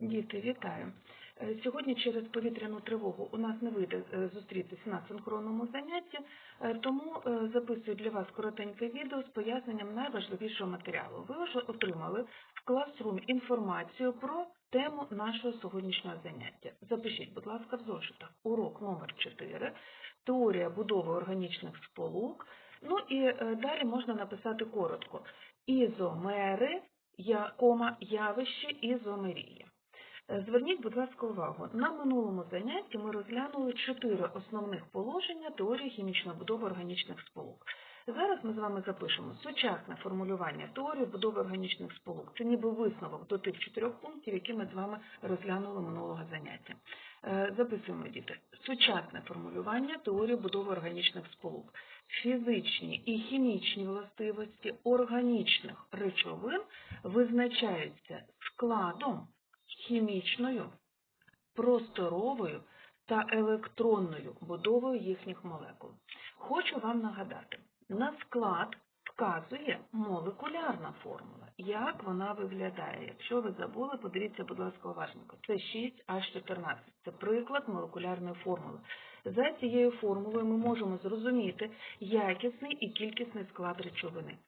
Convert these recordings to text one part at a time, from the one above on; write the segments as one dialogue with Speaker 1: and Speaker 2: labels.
Speaker 1: Діти, вітаю! Е, Сьогодні через повітряну тривогу у нас не вийде е, зустрітися на синхронному занятті, е, тому записую для вас коротеньке відео з поясненням найважливішого матеріалу. Ви вже отримали в Classroom інформацію про тему нашого сьогоднішнього заняття. Запишіть, будь ласка, в зошитах урок номер 4 теорія будови органічних сполук. Ну і далі можна написати коротко ізомери, кома, явище ізомерії. Зверніть, будь ласка, увагу. На минулому занятті ми розглянули чотири основних положення теорії хімічної будови органічних сполук. Зараз ми з вами запишемо сучасне формулювання теорії будови органічних сполук. Це ніби висновок до тих чотирьох пунктів, які ми з вами розглянули минулого заняття. Е, Записуємо, діти. Сучасне формулювання теорії будови органічних сполук. Фізичні і хімічні властивості органічних речовин визначаються складом хімічною, просторовою та електронною будовою їхніх молекул. Хочу вам нагадати, на склад вказує молекулярна формула. Як вона виглядає? Якщо ви забули, подивіться, будь ласка, уважненько. Це 6H14. Це приклад молекулярної формули. За цією формулою ми можемо зрозуміти якісний і кількісний склад речовини.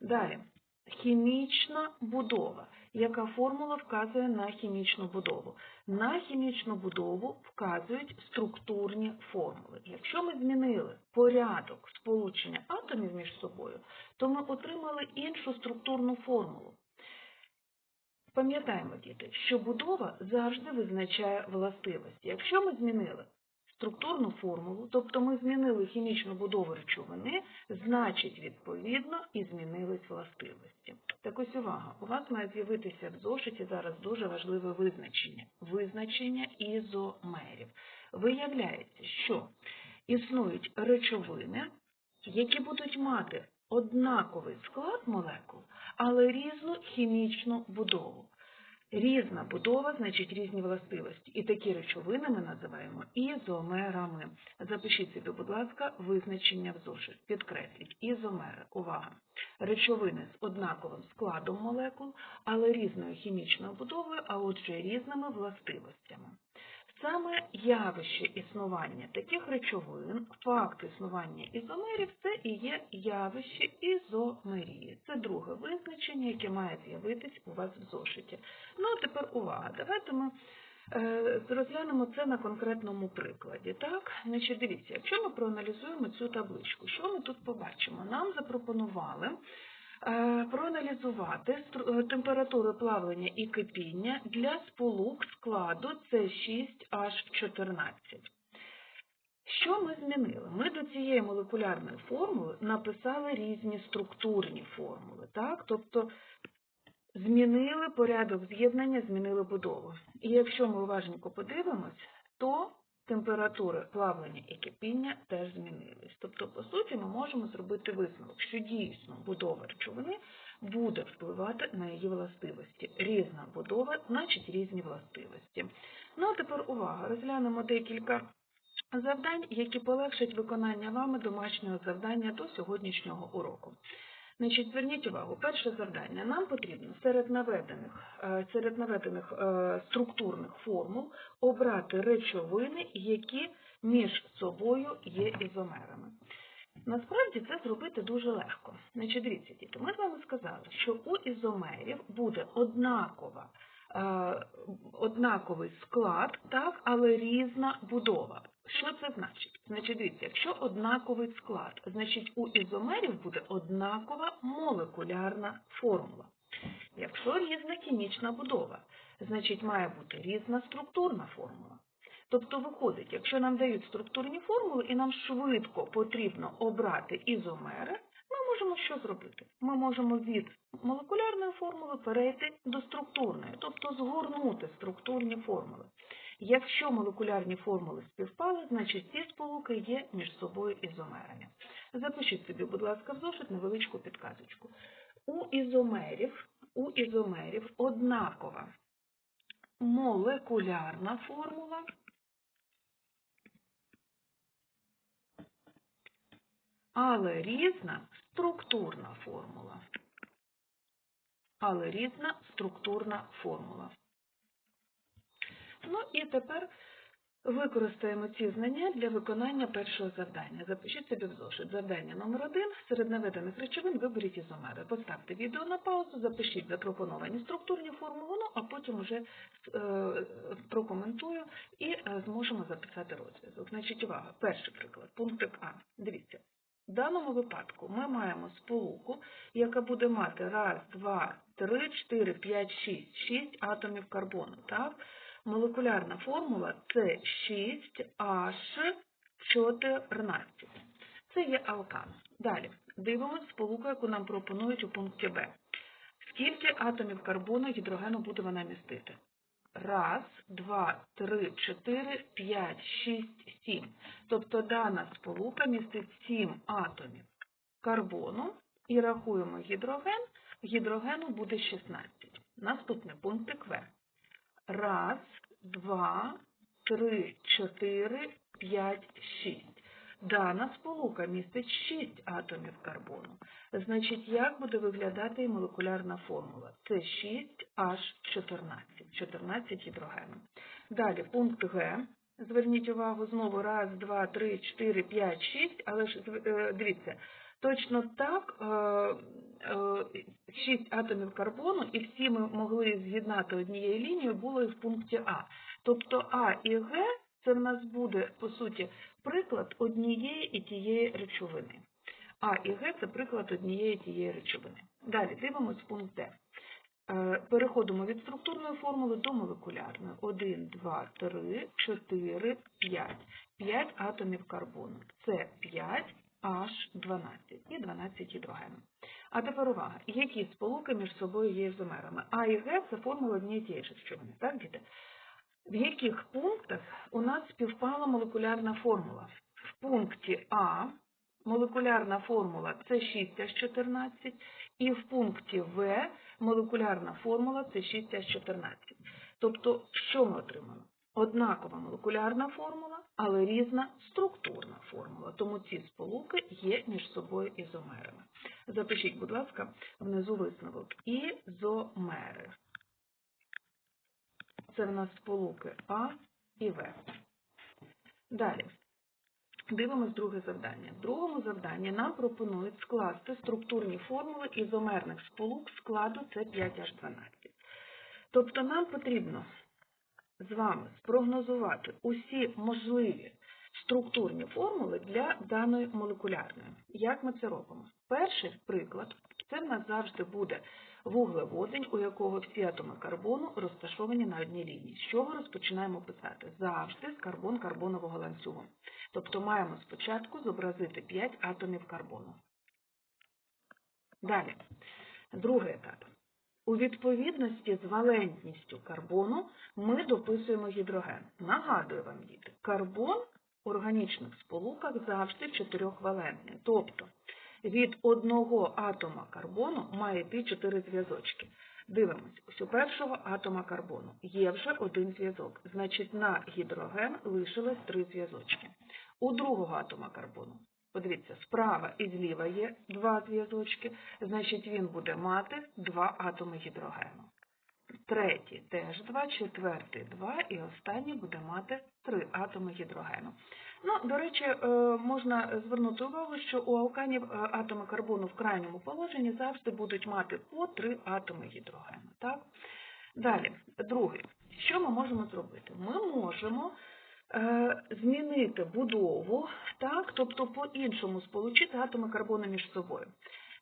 Speaker 1: Далі. Хімічна будова. Яка формула вказує на хімічну будову? На хімічну будову вказують структурні формули. Якщо ми змінили порядок сполучення атомів між собою, то ми отримали іншу структурну формулу. Пам'ятаємо, діти, що будова завжди визначає властивості. Якщо ми змінили структурну формулу, тобто ми змінили хімічну будову речовини, значить, відповідно, і змінились властивості. Так ось увага, у вас має з'явитися в зошиті зараз дуже важливе визначення. Визначення ізомерів. Виявляється, що існують речовини, які будуть мати однаковий склад молекул, але різну хімічну будову. Різна будова, значить різні властивості. І такі речовини ми називаємо ізомерами. Запишіть собі, будь ласка, визначення в зошит. Підкресліть. Ізомери. Увага. Речовини з однаковим складом молекул, але різною хімічною будовою, а отже різними властивостями. Саме явище існування таких речовин, факт існування ізомерів, це і є явище ізомерії. Це друге визначення, яке має з'явитись у вас в зошиті. Ну, а тепер увага. Давайте ми е, розглянемо це на конкретному прикладі. Так, значить, дивіться, якщо ми проаналізуємо цю табличку, що ми тут побачимо? Нам запропонували проаналізувати стру- е, температуру плавлення і кипіння для сполук складу С6H14. Що ми змінили? Ми до цієї молекулярної формули написали різні структурні формули, так? Тобто змінили порядок з'єднання, змінили будову. І якщо ми уважненько подивимось, то температури плавлення і кипіння теж змінились. Тобто, по суті, ми можемо зробити висновок, що дійсно будова речовини буде впливати на її властивості. Різна будова, значить різні властивості. Ну а тепер увага, розглянемо декілька завдань, які полегшать виконання вами домашнього завдання до сьогоднішнього уроку. Значить, зверніть увагу, перше завдання. Нам потрібно серед наведених, е, серед наведених е, структурних формул обрати речовини, які між собою є ізомерами. Насправді це зробити дуже легко. Значить, дивіться, діти, ми з вами сказали, що у ізомерів буде однакова, е, однаковий склад, так, але різна будова. Що це значить? Значить, дивіться, якщо однаковий склад, значить у ізомерів буде однакова молекулярна формула. Якщо різна хімічна будова, значить має бути різна структурна формула. Тобто виходить, якщо нам дають структурні формули і нам швидко потрібно обрати ізомери, ми можемо що зробити? Ми можемо від молекулярної формули перейти до структурної, тобто згорнути структурні формули. Якщо молекулярні формули співпали, значить ці сполуки є між собою ізомерами. Запишіть собі, будь ласка, в зошит невеличку підказочку. У ізомерів, у ізомерів однакова молекулярна формула, але різна структурна формула. Але різна структурна формула. Ну і тепер використаємо ці знання для виконання першого завдання. Запишіть собі в зошит. Завдання номер один. Серед наведених речовин виберіть ізомери. Поставте відео на паузу, запишіть запропоновані структурні формули, а потім вже е, прокоментую і е, зможемо записати розв'язок. Значить, увага. Перший приклад. Пунктик А. Дивіться. В даному випадку ми маємо сполуку, яка буде мати раз, два, три, чотири, п'ять, шість, шість атомів карбону. Так? Молекулярна формула це 6H14. Це є алкан. Далі дивимося сполуку, яку нам пропонують у пункті Б. Скільки атомів карбону гідрогену буде вона містити? Раз, два, три, чотири, п'ять, шість, сім. Тобто дана сполука містить сім атомів карбону і рахуємо гідроген. Гідрогену буде 16. Наступний пунктик В. Раз, два, три, чотири, п'ять, шість. Дана сполука містить 6 атомів карбону. Значить, як буде виглядати і молекулярна формула? Це 6H14, 14 гідрогену. Далі пункт Г. Зверніть увагу знову раз, два, три, чотири, п'ять, шість, але ж е, дивіться, точно так е, 6 атомів карбону, і всі ми могли з'єднати однією лінією, було і в пункті А. Тобто А і Г це в нас буде, по суті, приклад однієї і тієї речовини. А і Г це приклад однієї і тієї речовини. Далі дивимось пункт Д. Е, Переходимо від структурної формули до молекулярної. 1, 2, 3, 4, 5. 5 атомів карбону. Це 5 H12 і 12 гідрогену. А тепер увага. Які сполуки між собою є ізомерами? А і Г це формула однієї тієї речовини. Так, діти? В яких пунктах у нас співпала молекулярна формула? В пункті А молекулярна формула це 6H14, і в пункті В молекулярна формула це 6H14. Тобто, що ми отримали? Однакова молекулярна формула, але різна структурна формула. Тому ці сполуки є між собою ізомерами. Запишіть, будь ласка, внизу висновок. Ізомери. Це в нас сполуки А і В. Далі. Дивимось друге завдання. В другому завданні нам пропонують скласти структурні формули ізомерних сполук складу С5H12. Тобто нам потрібно з вами спрогнозувати усі можливі структурні формули для даної молекулярної. Як ми це робимо? Перший приклад це в нас завжди буде вуглеводень, у якого всі атоми карбону розташовані на одній лінії. З чого розпочинаємо писати? Завжди з карбон-карбонового ланцюгу. Тобто маємо спочатку зобразити 5 атомів карбону. Далі, другий етап. У відповідності з валентністю карбону ми дописуємо гідроген. Нагадую вам, діти, карбон в органічних сполуках завжди чотирьохвалентний. Тобто від одного атома карбону має йти чотири зв'язочки. Дивимось, ось у першого атома карбону є вже один зв'язок, значить на гідроген лишилось три зв'язочки. У другого атома карбону, подивіться, справа і зліва є два зв'язочки, значить він буде мати два атоми гідрогену. Третій теж два, четвертий два і останній буде мати три атоми гідрогену. Ну, до речі, е, можна звернути увагу, що у алканів е, атоми карбону в крайньому положенні завжди будуть мати по три атоми гідрогену. Так? Далі, другий, що ми можемо зробити? Ми можемо змінити будову, так, тобто по-іншому сполучити атоми карбону між собою.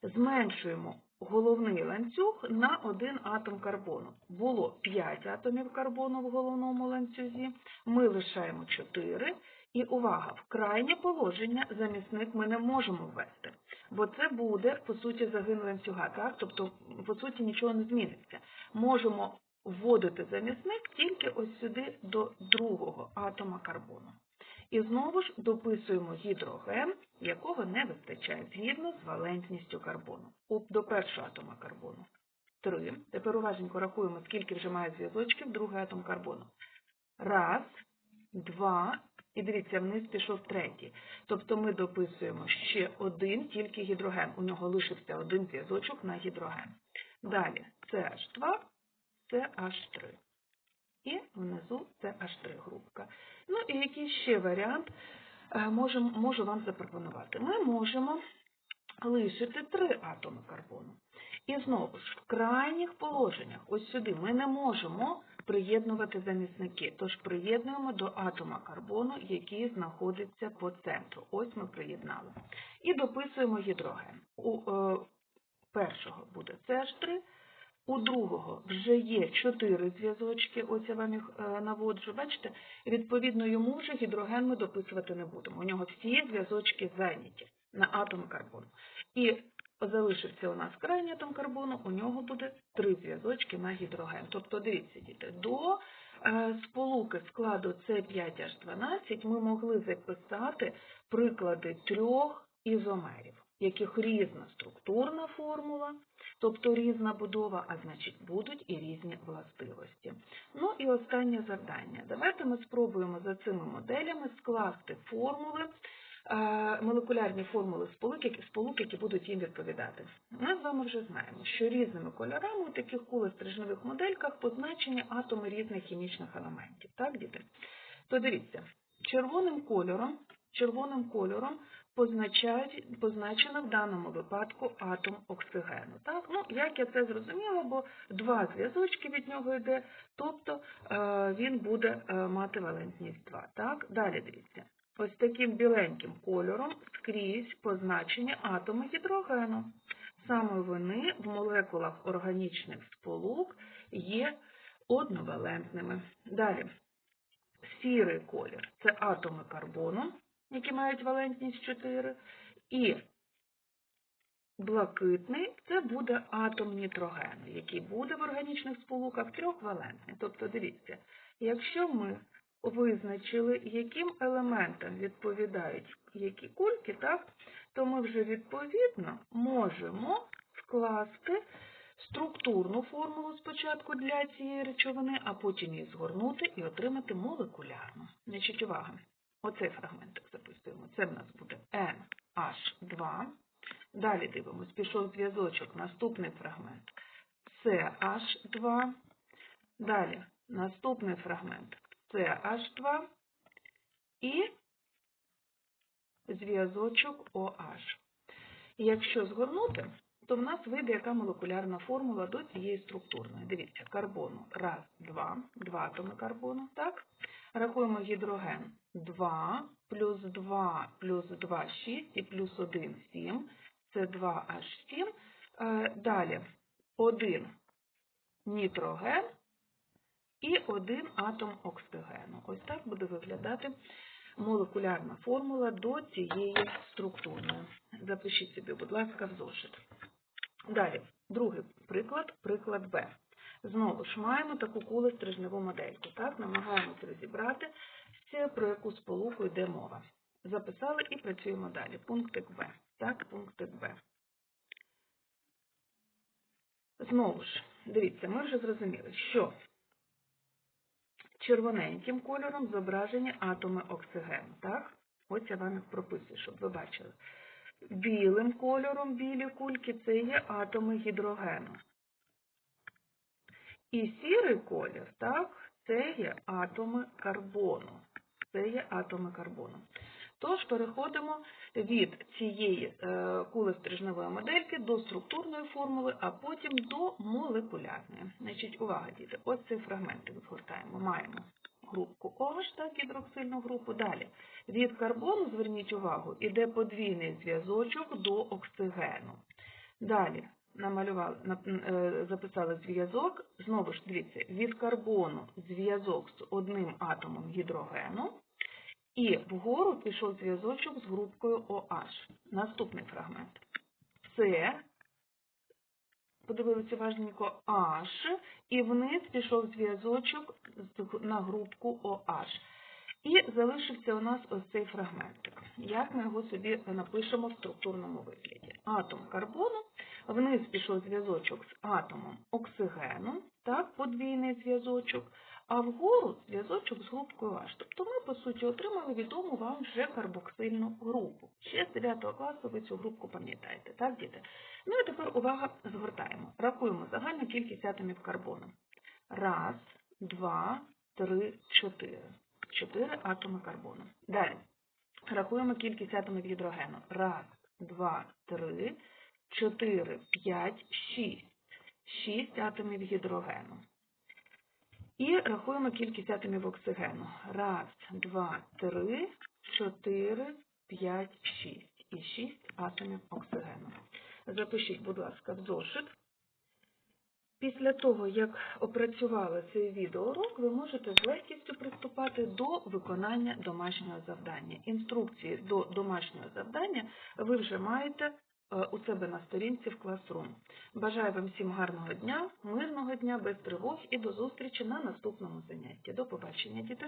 Speaker 1: Зменшуємо головний ланцюг на один атом карбону. Було 5 атомів карбону в головному ланцюзі, ми лишаємо 4. І увага, в крайнє положення замісник ми не можемо ввести, бо це буде, по суті, загин ланцюга, так? Тобто, по суті, нічого не зміниться. Можемо вводити замісник тільки ось сюди до другого атома карбону. І знову ж дописуємо гідроген, якого не вистачає згідно з валентністю карбону. До першого атома карбону. 3. Тепер уваженько рахуємо, скільки вже має зв'язочків другий атом карбону. Раз, два, і дивіться, вниз пішов третій. Тобто ми дописуємо ще один, тільки гідроген. У нього лишився один зв'язочок на гідроген. Далі CH2, CH3. І внизу це H3 групка. Ну і який ще варіант е, можем, можу вам запропонувати? Ми можемо лишити три атоми карбону. І знову ж, в крайніх положеннях, ось сюди, ми не можемо приєднувати замісники, тож приєднуємо до атома карбону, який знаходиться по центру. Ось ми приєднали. І дописуємо гідроген. У е, першого буде CH3, у другого вже є чотири зв'язочки, ось я вам їх е, наводжу, бачите? Відповідно, йому вже гідроген ми дописувати не будемо. У нього всі зв'язочки зайняті на атом карбону. І залишився у нас крайній атом карбону, у нього буде три зв'язочки на гідроген. Тобто, дивіться, діти, до е, сполуки складу С5H12 ми могли записати приклади трьох ізомерів, яких різна структурна формула, тобто різна будова, а значить будуть і різні властивості. Ну і останнє завдання. Давайте ми спробуємо за цими моделями скласти формули, е, молекулярні формули сполук, які, будуть їм відповідати. Ми з вами вже знаємо, що різними кольорами у таких кулестрижневих модельках позначені атоми різних хімічних елементів. Так, діти? То дивіться, червоним кольором, червоним кольором позначено в даному випадку атом оксигену. Так? Ну, як я це зрозуміла, бо два зв'язочки від нього йде, тобто е, він буде е, мати валентність 2. Так? Далі дивіться. Ось таким біленьким кольором скрізь позначені атоми гідрогену. Саме вони в молекулах органічних сполук є одновалентними. Далі, сірий колір це атоми карбону, які мають валентність 4, і блакитний це буде атом нітрогену, який буде в органічних сполуках трьохвалентний. Тобто, дивіться, якщо ми визначили, яким елементам відповідають які кульки, так, то ми вже відповідно можемо скласти структурну формулу спочатку для цієї речовини, а потім її згорнути і отримати молекулярну. Значить, увага, оцей фрагментик записуємо. Це в нас буде NH2. Далі дивимось, пішов зв'язочок, наступний фрагмент CH2. Далі наступний фрагмент CH2 і зв'язочок OH. Якщо згорнути, то в нас вийде яка молекулярна формула до цієї структурної. Дивіться, карбону раз, два, два атоми карбону, так? Рахуємо гідроген 2, плюс 2, плюс 2, 6 і плюс 1, 7. Це 2H7. Е, Далі 1 нітроген і один атом оксигену. Ось так буде виглядати молекулярна формула до цієї структурної. Запишіть собі, будь ласка, в зошит. Далі, другий приклад, приклад Б. Знову ж маємо таку кулестрижневу модельку. Так, намагаємося розібрати, про яку сполуку йде мова. Записали і працюємо далі. Пунктик Б. Так, пунктик Б. Знову ж, дивіться, ми вже зрозуміли, що червоненьким кольором зображені атоми оксигену. Так? Ось я вам їх прописую, щоб ви бачили. Білим кольором білі кульки це є атоми гідрогену. І сірий колір, так, це є атоми карбону. Це є атоми карбону. Тож переходимо від цієї е, кулестрижневої модельки до структурної формули, а потім до молекулярної. Значить, увага, діти, ось цей фрагментик згортаємо. Маємо групку OH, так, гідроксильну групу. Далі. Від карбону, зверніть увагу, іде подвійний зв'язочок до оксигену. Далі намалювали, е, записали зв'язок. Знову ж дивіться, від карбону зв'язок з одним атомом гідрогену. І вгору пішов зв'язочок з групкою OH. Наступний фрагмент. Це, подивилися важненько, H, і вниз пішов зв'язочок на групку OH. І залишився у нас ось цей фрагментик. Як ми його собі напишемо в структурному вигляді? Атом карбону, вниз пішов зв'язочок з атомом оксигену, так, подвійний зв'язочок а вгору зв'язочок з групкою H. Тобто ми, по суті, отримали відому вам вже карбоксильну групу. Ще з 9 класу ви цю групку пам'ятаєте, так, діти? Ну і тепер увага, згортаємо. Рахуємо загальну кількість атомів карбону. Раз, 2, 3, 4. 4 атоми карбону. Далі. Рахуємо кількість атомів гідрогену. Раз, два, три, чотири, п'ять, шість. Шість атомів гідрогену. І рахуємо кількість атомів оксигену. Раз, два, три, чотири, п'ять, шість. І шість атомів оксигену. Запишіть, будь ласка, в зошит. Після того, як опрацювали цей відеоурок, ви можете з легкістю приступати до виконання домашнього завдання. Інструкції до домашнього завдання ви вже маєте у себе на сторінці в Classroom. Бажаю вам всім гарного дня, мирного дня, без тривог і до зустрічі на наступному занятті. До побачення, діти!